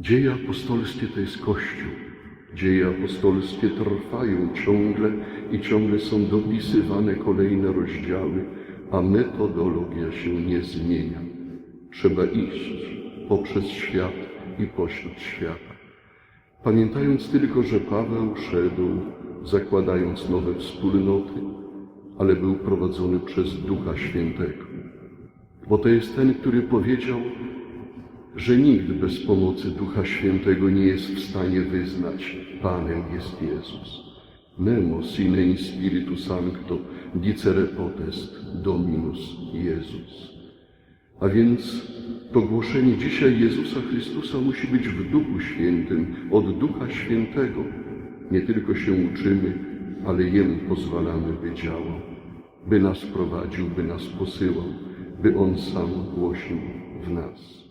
Dzieje apostolskie to jest Kościół. Dzieje apostolskie trwają ciągle i ciągle są dopisywane kolejne rozdziały, a metodologia się nie zmienia. Trzeba iść poprzez świat i pośród świata. Pamiętając tylko, że Paweł szedł, zakładając nowe wspólnoty, ale był prowadzony przez Ducha Świętego. Bo to jest ten, który powiedział, że nikt bez pomocy Ducha Świętego nie jest w stanie wyznać, Panem jest Jezus. Nemo sine in spiritu sancto dicere potest Dominus Jezus. A więc pogłoszenie dzisiaj Jezusa Chrystusa musi być w Duchu Świętym, od Ducha Świętego. Nie tylko się uczymy, ale Jemu pozwalamy, by działał, by nas prowadził, by nas posyłał, by On sam głosił w nas.